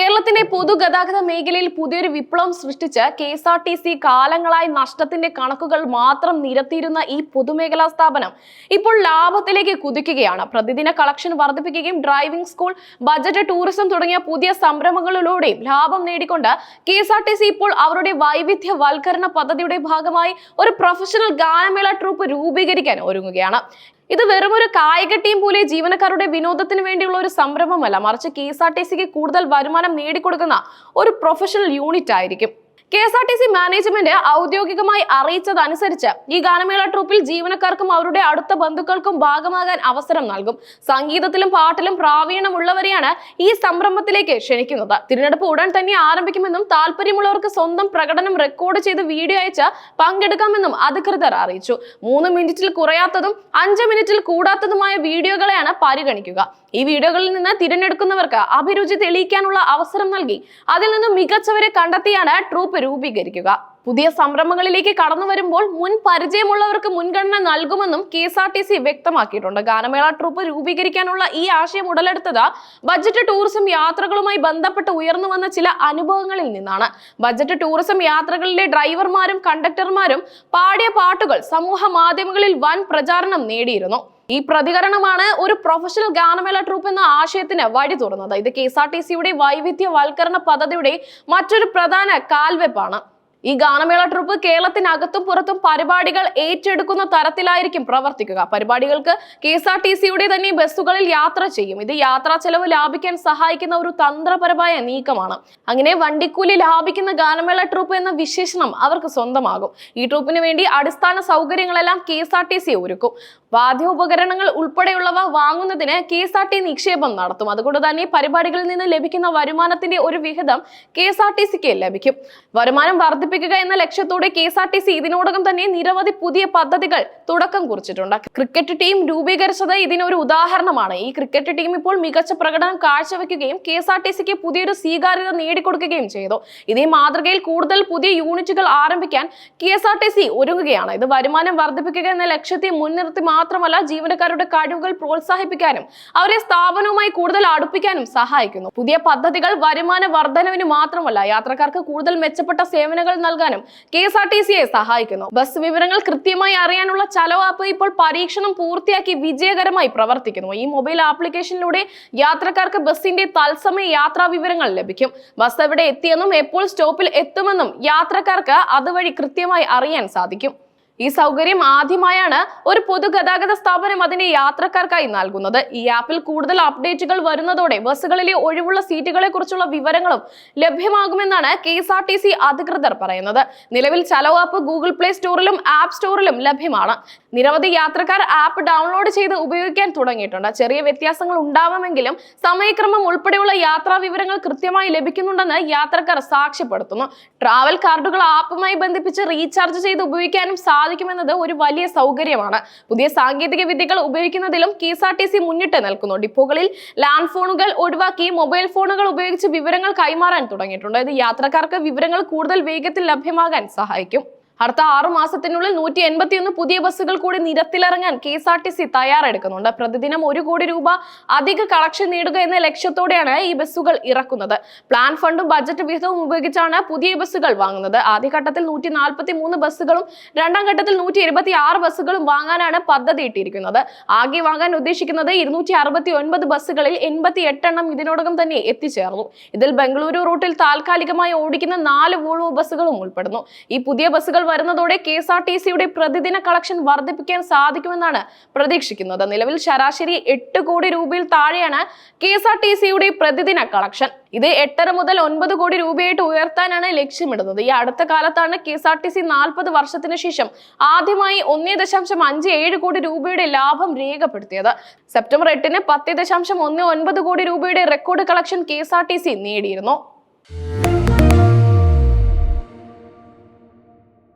കേരളത്തിന്റെ പൊതുഗതാഗത മേഖലയിൽ പുതിയൊരു വിപ്ലവം സൃഷ്ടിച്ച് K S R T C കാലങ്ങളായി നഷ്ടത്തിന്റെ കണക്കുകൾ മാത്രം നിരത്തിയിരുന്ന ഈ പൊതുമേഖലാ സ്ഥാപനം ഇപ്പോൾ ലാഭത്തിലേക്ക് കുതിക്കുകയാണ്. പ്രതിദിന കളക്ഷൻ വർദ്ധിപ്പിക്കുകയും ഡ്രൈവിംഗ് സ്കൂൾ ബജറ്റ് ടൂറിസം തുടങ്ങിയ പുതിയ സംരംഭങ്ങളിലൂടെയും ലാഭം നേടിക്കൊണ്ട് K S R T C ഇപ്പോൾ അവരുടെ വൈവിധ്യവൽക്കരണ പദ്ധതിയുടെ ഭാഗമായി ഒരു പ്രൊഫഷണൽ ഗാനമേള ട്രൂപ്പ് രൂപീകരിക്കാൻ ഒരുങ്ങുകയാണ്. ഇത് വെറും ഒരു കായിക ടീം പോലെ ജീവനക്കാരുടെ വിനോദത്തിന് വേണ്ടിയുള്ള ഒരു സംരംഭമല്ല. മറിച്ച് കെ എസ് ആർ ടി സിക്ക് കൂടുതൽ വരുമാനം നേടിക്കൊടുക്കുന്ന ഒരു പ്രൊഫഷണൽ യൂണിറ്റ് ആയിരിക്കും. K S R T C management ഔദ്യോഗികമായി അറിയിച്ചതനുസരിച്ച് ഈ ഗാനമേള ട്രൂപ്പിൽ ജീവനക്കാർക്കും അവരുടെ അടുത്ത ബന്ധുക്കൾക്കും ഭാഗമാകാൻ അവസരം നൽകും. സംഗീതത്തിലും പാട്ടിലും പ്രാവീണ്യമുള്ളവരെയാണ് ഈ സംരംഭത്തിലേക്ക് ക്ഷണിക്കുന്നത്. തിരഞ്ഞെടുപ്പ് ഉടൻ തന്നെ ആരംഭിക്കുമെന്നും താല്പര്യമുള്ളവർക്ക് സ്വന്തം പ്രകടനം റെക്കോർഡ് ചെയ്ത് വീഡിയോ അയച്ച് പങ്കെടുക്കാമെന്നും അധികൃതർ അറിയിച്ചു. മൂന്ന് മിനിറ്റിൽ കുറയാത്തതും അഞ്ച് മിനിറ്റിൽ കൂടാത്തതുമായ വീഡിയോകളെയാണ് പരിഗണിക്കുക. ഈ വീഡിയോകളിൽ നിന്ന് തിരഞ്ഞെടുക്കുന്നവർക്ക് അഭിരുചി തെളിയിക്കാനുള്ള അവസരം നൽകി. അതിൽ നിന്നും മികച്ചവരെ കണ്ടെത്തിയാണ് ട്രൂപ്പ് രൂപീകരിക്കുക. പുതിയ സംരംഭങ്ങളിലേക്ക് കടന്നു വരുമ്പോൾ മുൻ പരിചയമുള്ളവർക്ക് മുൻഗണന നൽകുമെന്നും K S R T C വ്യക്തമാക്കിയിട്ടുണ്ട്. ഗാനമേള ട്രൂപ്പ് രൂപീകരിക്കാനുള്ള ഈ ആശയം ഉടലെടുത്തത് ബജറ്റ് ടൂറിസം യാത്രകളുമായി ബന്ധപ്പെട്ട് ഉയർന്നു വന്ന ചില അനുഭവങ്ങളിൽ നിന്നാണ്. ബജറ്റ് ടൂറിസം യാത്രകളിലെ ഡ്രൈവർമാരും കണ്ടക്ടർമാരും പാടിയ പാട്ടുകൾ സമൂഹ മാധ്യമങ്ങളിൽ വൻ പ്രചാരണം നേടിയിരുന്നു. ഈ പ്രതികരണമാണ് ഒരു പ്രൊഫഷണൽ ഗാനമേള ട്രൂപ്പ് എന്ന ആശയത്തിന് വഴി തുറന്നത്. ഇത് കെ എസ് ആർ ടി സിയുടെ വൈവിധ്യവൽക്കരണ പദ്ധതിയുടെ മറ്റൊരു പ്രധാന കാൽവെപ്പാണ്. ഈ ഗാനമേള ട്രൂപ്പ് കേരളത്തിനകത്തും പുറത്തും പരിപാടികൾ ഏറ്റെടുക്കുന്ന തരത്തിലായിരിക്കും പ്രവർത്തിക്കുക. പരിപാടികൾക്ക് കെ എസ് ആർ ടി സിയുടെ തന്നെ ബസ്സുകളിൽ യാത്ര ചെയ്യും. ഇത് യാത്രാ ചെലവ് ലാഭിക്കാൻ സഹായിക്കുന്ന ഒരു തന്ത്രപരമായ നീക്കമാണ്. അങ്ങനെ വണ്ടിക്കൂലി ലാഭിക്കുന്ന ഗാനമേള ട്രൂപ്പ് എന്ന വിശേഷണം അവർക്ക് സ്വന്തമാകും. ഈ ട്രൂപ്പിന് വേണ്ടി അടിസ്ഥാന സൗകര്യങ്ങളെല്ലാം K S R T C ഒരുക്കും. വാദ്യോപകരണങ്ങൾ ഉൾപ്പെടെയുള്ളവ വാങ്ങുന്നതിന് കെ എസ് ആർ ടി നിക്ഷേപം നടത്തും. അതുകൊണ്ട് തന്നെ പരിപാടികളിൽ നിന്ന് ലഭിക്കുന്ന വരുമാനത്തിന്റെ ഒരു വിഹിതം കെ എസ് ആർ ടി സിക്ക് ലഭിക്കും. വരുമാനം വർദ്ധിപ്പിക്കുക എന്ന ലക്ഷ്യത്തോടെ K S R T C ഇതിനോടകം തന്നെ നിരവധി പുതിയ പദ്ധതികൾ തുടക്കം കുറിച്ചിട്ടുണ്ട്. ക്രിക്കറ്റ് ടീം രൂപീകരിച്ചത് ഇതിനൊരു ഉദാഹരണമാണ്. ഈ ക്രിക്കറ്റ് ടീം ഇപ്പോൾ മികച്ച പ്രകടനം കാഴ്ചവെക്കുകയും കെ എസ് ആർ ടി സിക്ക് പുതിയൊരു സ്വീകാര്യത നേടിക്കൊടുക്കുകയും ചെയ്തു. ഇതേ മാതൃകയിൽ കൂടുതൽ പുതിയ യൂണിറ്റുകൾ ആരംഭിക്കാൻ K S R T C ഒരുങ്ങുകയാണ്. ഇത് വരുമാനം വർദ്ധിപ്പിക്കുക എന്ന ലക്ഷ്യത്തെ മുൻനിർത്തി മാത്രമല്ല ജീവനക്കാരുടെ കഴിവുകൾ പ്രോത്സാഹിപ്പിക്കാനും അവരെ സ്ഥാപനവുമായി കൂടുതൽ അടുപ്പിക്കാനും സഹായിക്കുന്നു. പുതിയ പദ്ധതികൾ വരുമാന വർധനവിന് മാത്രമല്ല യാത്രക്കാർക്ക് കൂടുതൽ മെച്ചപ്പെട്ട സേവനങ്ങൾ നൽകാനും കെ എസ് ആർ ടി സിയെ സഹായിക്കുന്നു. ബസ് വിവരങ്ങൾ കൃത്യമായി അറിയാനുള്ള ചലോ ആപ്പ് ഇപ്പോൾ പരീക്ഷണം പൂർത്തിയാക്കി വിജയകരമായി പ്രവർത്തിക്കുന്നു. ഈ മൊബൈൽ ആപ്ലിക്കേഷനിലൂടെ യാത്രക്കാർക്ക് ബസ്സിന്റെ തത്സമയ യാത്രാ വിവരങ്ങൾ ലഭിക്കും. ബസ് എവിടെ എത്തിയെന്നും എപ്പോൾ സ്റ്റോപ്പിൽ എത്തുമെന്നും യാത്രക്കാർക്ക് അതുവഴി കൃത്യമായി അറിയാൻ സാധിക്കും. ഈ സൗകര്യം ആദ്യമായാണ് ഒരു പൊതുഗതാഗത സ്ഥാപനം അതിനെ യാത്രക്കാർക്കായി നൽകുന്നത്. ഈ ആപ്പിൽ കൂടുതൽ അപ്ഡേറ്റുകൾ വരുന്നതോടെ ബസ്സുകളിലെ ഒഴിവുള്ള സീറ്റുകളെ കുറിച്ചുള്ള വിവരങ്ങളും ലഭ്യമാകുമെന്നാണ് K S R T C അധികൃതർ പറയുന്നത്. നിലവിൽ ചലോ ആപ്പ് ഗൂഗിൾ പ്ലേ സ്റ്റോറിലും ആപ്പ് സ്റ്റോറിലും ലഭ്യമാണ്. നിരവധി യാത്രക്കാർ ആപ്പ് ഡൗൺലോഡ് ചെയ്ത് ഉപയോഗിക്കാൻ തുടങ്ങിയിട്ടുണ്ട്. ചെറിയ വ്യത്യാസങ്ങൾ ഉണ്ടാവുമെങ്കിലും സമയക്രമം ഉൾപ്പെടെയുള്ള യാത്രാ വിവരങ്ങൾ കൃത്യമായി ലഭിക്കുന്നുണ്ടെന്ന് യാത്രക്കാർ സാക്ഷ്യപ്പെടുത്തുന്നു. ട്രാവൽ കാർഡുകൾ ആപ്പുമായി ബന്ധിപ്പിച്ച് റീചാർജ് ചെയ്ത് ഉപയോഗിക്കാനും സാധിക്കുമെന്നത് ഒരു വലിയ സൗകര്യമാണ്. പുതിയ സാങ്കേതിക വിദ്യകൾ ഉപയോഗിക്കുന്നതിലും K S R T C മുന്നിട്ട് നിൽക്കുന്നു. ഡിപ്പോകളിൽ ലാൻഡ് ഫോണുകൾ ഒഴിവാക്കി മൊബൈൽ ഫോണുകൾ ഉപയോഗിച്ച് വിവരങ്ങൾ കൈമാറാൻ തുടങ്ങിയിട്ടുണ്ട്. ഇത് യാത്രക്കാർക്ക് വിവരങ്ങൾ കൂടുതൽ വേഗത്തിൽ ലഭ്യമാകാൻ സഹായിക്കും. അടുത്ത ആറു മാസത്തിനുള്ളിൽ നൂറ്റി എൺപത്തിയൊന്ന് പുതിയ ബസ്സുകൾ കൂടി നിരത്തിലിറങ്ങാൻ K S R T C തയ്യാറെടുക്കുന്നുണ്ട്. പ്രതിദിനം ഒരു കോടി രൂപ അധിക കളക്ഷൻ നേടുക എന്ന ലക്ഷ്യത്തോടെയാണ് ഈ ബസ്സുകൾ ഇറക്കുന്നത്. പ്ലാൻ ഫണ്ടും ബജറ്റ് വിഹിതവും ഉപയോഗിച്ചാണ് പുതിയ ബസ്സുകൾ വാങ്ങുന്നത്. ആദ്യഘട്ടത്തിൽ നൂറ്റി നാൽപ്പത്തി മൂന്ന് ബസ്സുകളും രണ്ടാം ഘട്ടത്തിൽ നൂറ്റി ഇരുപത്തി ആറ് ബസ്സുകളും വാങ്ങാനാണ് പദ്ധതി ഇട്ടിരിക്കുന്നത്. ആകെ വാങ്ങാൻ ഉദ്ദേശിക്കുന്നത് ഇരുന്നൂറ്റി അറുപത്തി ഒൻപത് ബസ്സുകളിൽ എൺപത്തി എട്ടെണ്ണം ഇതിനോടകം തന്നെ എത്തിച്ചേർന്നു. ഇതിൽ ബംഗളൂരു റൂട്ടിൽ താൽക്കാലികമായി ഓടിക്കുന്ന നാല് വോൾവോ ബസ്സുകളും ഉൾപ്പെടുന്നു. ഈ പുതിയ ബസ്സുകൾ വരുന്നതോടെ കെ എസ് ആർ ടി സിയുടെ പ്രതിദിന കളക്ഷൻ വർദ്ധിപ്പിക്കാൻ സാധിക്കുമെന്നാണ് പ്രതീക്ഷിക്കുന്നത്. നിലവിൽ ശരാശരി എട്ട് കോടി രൂപയിൽ താഴെയാണ് കെ എസ് ആർ ടി സിയുടെ പ്രതിദിന കളക്ഷൻ. ഇത് എട്ടര മുതൽ ഒൻപത് കോടി രൂപയായിട്ട് ഉയർത്താനാണ് ലക്ഷ്യമിടുന്നത്. ഈ അടുത്ത കാലത്താണ് K S R T C നാൽപ്പത് വർഷത്തിന് ശേഷം ആദ്യമായി ഒന്നേ ദശാംശം അഞ്ച് ഏഴ് കോടി രൂപയുടെ ലാഭം രേഖപ്പെടുത്തിയത്. സെപ്റ്റംബർ എട്ടിന് പത്ത് ദശാംശം ഒന്ന് ഒൻപത് കോടി രൂപയുടെ record collection K S R T C നേടിയിരുന്നു.